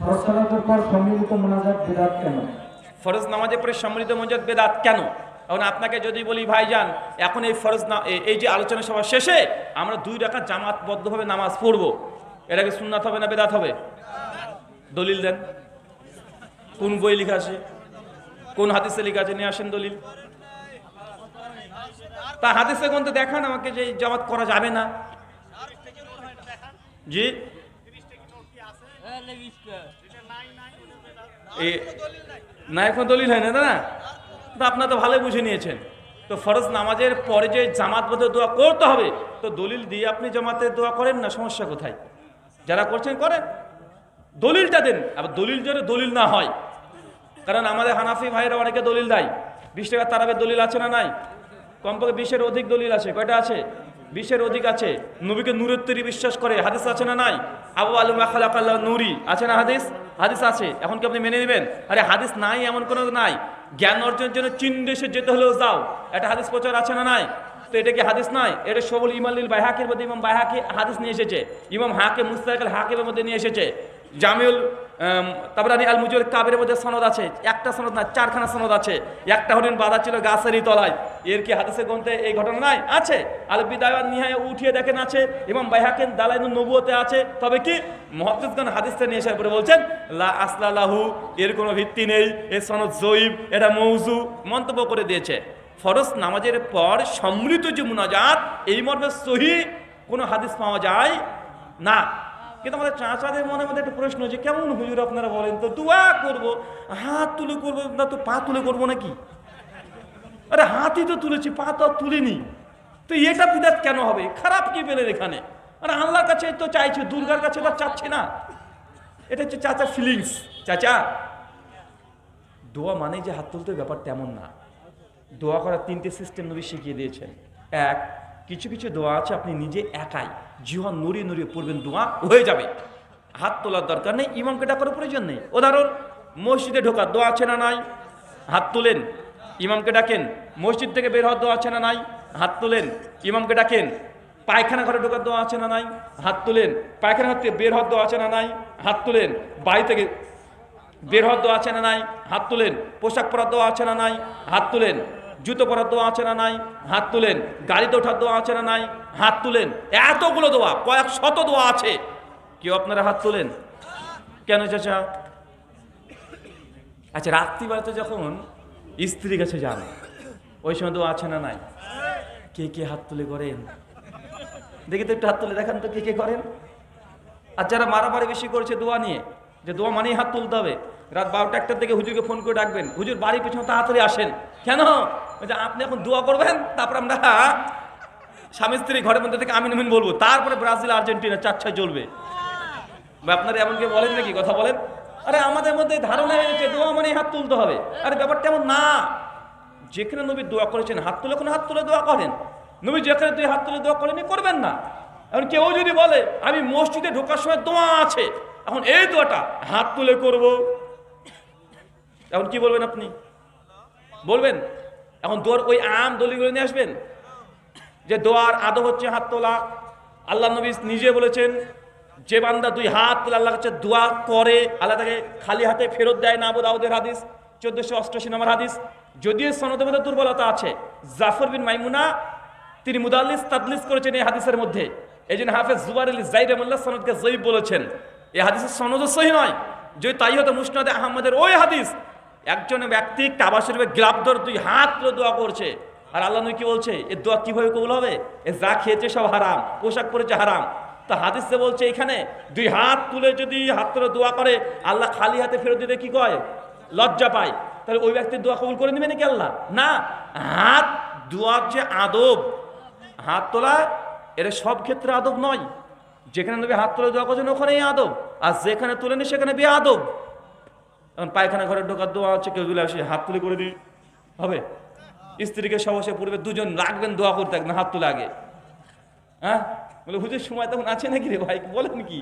ফরজ সম্মিলিত মোনাজাত বিরাট কেন? ফরজ নামাজে পরে সম্মিলিত মঞ্জত বেদাত কেন? এখন আপনাকে যদি বলি, ভাইজান, এখন এই ফরজ না এই যে আলোচনা সভা শেষে আমরা দুই রাখা জামাতবদ্ধভাবে নামাজ পড়ব। এটাকে সুন্নাত হবে না বেদাত হবে? দলিল দেন। কোন বই লেখা আছে? কোন হাদিসে লেখা আছে? নিয়ে আসেন দলিল। তা হাদিসে কোন তো দেখান আমাকে যে জামাত করা যাবে না। জি? না এখন দলিল হয় না না? তো আপনারা তো ভালোই বুঝে নিয়েছেন। তো ফরজ নামাজের পরে যে জামাত বদ্ধ দোয়া করতে হবে, তো দলিল দিয়ে আপনি জামাতে দোয়া করেন না, সমস্যা কোথায়? যারা করছেন, করেন। দলিলটা দেন, আবার দলিল যদি দলিল না হয়। কারণ আমাদের হানাফি ভাইরা অনেকে দলিল দেয়। বিশ টাকা তারাবের দলিল আছে না নাই? কমপক্ষে বিশের অধিক দলিল আছে। কয়টা আছে? বিশের অধিক আছে। নবীকে নূরের তৈরি বিশ্বাস করে। হাদিস আছে না নাই? আবু আলু খালাকাল্লাহ নুরি। আছে না হাদিস? হাদিস আছে। এখন কি আপনি মেনে নেবেন? আরে হাদিস নাই, এমন কোনো নাই। জ্ঞান অর্জনের জন্য চীন দেশে যেতে হলেও যাও। এটা হাদিস প্রচার আছে না নাই? তো এটা কি হাদিস নয় এটা সবল ইমালিল বাইহাকের মধ্যে ইমাম বাইহাকে হাদিস নিয়ে এসেছে। ইমাম হাকে মুস্তাকাল হাকিমের মধ্যে নিয়ে এসেছে। জামিউল তাবরানি আল মুজুল কাবের মধ্যে সনদ আছে, একটা সনদ না, চারখানা সনদ আছে। একটা হরিণ বাঁধা ছিল গাছেরই তলায়। এর কি হাদিসে গ্রন্থে এই ঘটনা নাই? আছে। আল বিদায় নিহায় উঠিয়ে দেখেন আছে এবং বাইহাকেন দালাইন নবুয়তে আছে। তবে কি? মহাদ্দিসগণ হাদিসটা নিয়ে আসার পরে বলছেন, লা আসলালাহু এর কোনো ভিত্তি নেই, এ সনদ জয়ীব, এটা মৌজু, মন্তব্য করে দিয়েছে। ফরজ নামাজের পর সম্মিলিত যে মুনাজাত, এই মর্মে সহি কোনো হাদিস পাওয়া যায় না। কিন্তু আমাদের চাচাদের মনে মধ্যে একটা প্রশ্ন যে, কেমন হুজুর আপনারা বলেন তো? দোয়া করব, হাত তুলে করব, না তো পা তুলে করব নাকি? আরে হাতই তো তুলেছি, পা তো তুলিনি। তো এটা বিদাত কেন হবে? খারাপ কি পেলেন এখানে? আরে আল্লাহর কাছে তো চাইছে, দুর্গার কাছে তো চাচ্ছে না। এটা হচ্ছে চাচার ফিলিংস চাচা, দোয়া মানে যে হাত তুলতে ব্যাপার তেমন না। দোয়া করার তিনটে সিস্টেম নবী শিখিয়ে দিয়েছেন। এক, কিছু কিছু দোয়া আছে আপনি নিজে একাই জিহা নড়িয়ে নড়িয়ে পড়বেন, দোয়া হয়ে যাবে। হাত তোলার দরকার নেই ইমামকে ডাকার প্রয়োজন নেই। উদাহরণ, মসজিদে ঢোকার দোয়া আছে না নাই? হাত তুলেন ইমামকে ডাকেন, মসজিদ থেকে বের হওয়ার দোয়া আছে না নাই? হাত তুলেন ইমামকে ডাকেন, পায়খানা ঘরে ঢোকার দোয়া আছে না নাই? হাত তুলেন, পায়খানা ঘর থেকে বের হওয়ার দোয়া আছে না নাই? হাত তুলেন, বাড়ি থেকে বের হওয়ার দোয়া আছে না নাই? হাত তুলেন, পোশাক পরার দোয়া আছে না নাই? হাত তুলেন জুতো পরার দোয়া আছে না নাই? হাত তুলেন। গাড়িতে ওঠার দোয়া আছে না নাই? হাত তুলেন। এতগুলো দোয়া, কয়েক শত দোয়া আছে। কেউ আপনারা হাত তুলেন? কেন চাচা? আচ্ছা রাত্রিবেলাতে যখন স্ত্রীর কাছে যান, ওই সময় দোয়া আছে না নাই? কে কে হাত তুলে করেন? দেখি তো একটু হাত তুলে দেখান তো কে কে করেন। আর যারা মারামারি বেশি করেছে দোয়া নিয়ে, যে দোয়া মানেই হাত তুলতে হবে। রাত বারোটা একটার থেকে হুজুরকে ফোন করে ডাকবেন। হুজুর বাড়ির পেছনে তাড়াতাড়ি আসেন। কেন? ওই যে আপনি এখন দোয়া করবেন, তারপর আমরা স্বামী স্ত্রী ঘরের মধ্যে থেকে আমিন আমিন বলব। তারপরে ব্রাজিল, আর্জেন্টিনা চার ছয় চলবে বা এমন কেউ বলেন নাকি? কথা বলেন। আরে, আমাদের মধ্যে ধারণা হয়েছে দোয়া মানেই হাত তুলতে হবে। আরে, ব্যাপারটা এমন না। যেখানে নবী দোয়া করেছেন, হাত তুলে কোনো হাত তুলে দোয়া করেন। নবী যেখানে তুই হাত তুলে দোয়া করেনি করবেন না। এখন কেউ যদি বলে, আমি মসজিদে ঢোকার সময় দোয়া আছে, এখন এই দোয়াটা হাত তুলে করব। এখন কি বলবেন আপনি? বলবেন? এখন দোয়ার ওই আম দলিগুলো নিয়ে আসবেন? যে দোয়ার আদব হচ্ছে হাত তোলা। আল্লাহ নবী নিজে বলেছেন, যে বান্দা দুই হাত তুলে আল্লাহ কাছে দোয়া করে, আল্লাহ তাকে খালি হাতে ফেরত দেয় না, আবু দাউদের হাদিস, চোদ্দশো অষ্টাশি নম্বর হাদিস। যদিও সনদের মধ্যে দুর্বলতা আছে, জাফর বিন মাইমুনা, তিনি মুদাল্লিস, তাদলিস করেছেন এই হাদিসের মধ্যে। এই জন্য হাফেজ জুবার আলী জাইর রহমুল্লাহ সনদকে জয়ীব বলেছেন। এই হাদিসের সনদও সহি নয়। যদি তাই হতো মুসনাদে আহমদের ওই হাদিস একজন ব্যক্তি কাবা শরীফে গ্লাভ ধরে দুই হাত তুলে দোয়া করছে। আর আল্লাহ নবী কি বলছে? এ দোয়া কীভাবে কবুল হবে? এ যা খেয়েছে সব হারাম, পোশাক পরেছে হারাম। তো হাদিসে বলছে এখানে, দুই হাত তুলে যদি হাত তুলে দোয়া করে, আল্লাহ খালি হাতে ফেরত দিতে কি কয়? লজ্জা পায়। তাহলে ওই ব্যক্তির দোয়া কবুল করে নেবে নাকি আল্লাহ? না, হাত, দোয়ার যে আদব, হাত তোলা এটা সব ক্ষেত্রে আদব নয়। যেখানে নবী হাত তুলে দোয়া করছেন, ওখানেই আদব। আর যেখানে তুলেনি সেখানে বে আদব এখন পায়খানা ঘরে ঢোকার দোয়া হচ্ছে, কেউ দিলে আসে, হাত তুলে করে দিই হবে? স্ত্রীকে সবসে পূর্বে দুজন রাখবেন, দোয়া করতে একদম হাত তুলে আগে। হ্যাঁ? বলে, হুজুর, সময় তখন আছে নাকি রে ভাই? বলেন কি?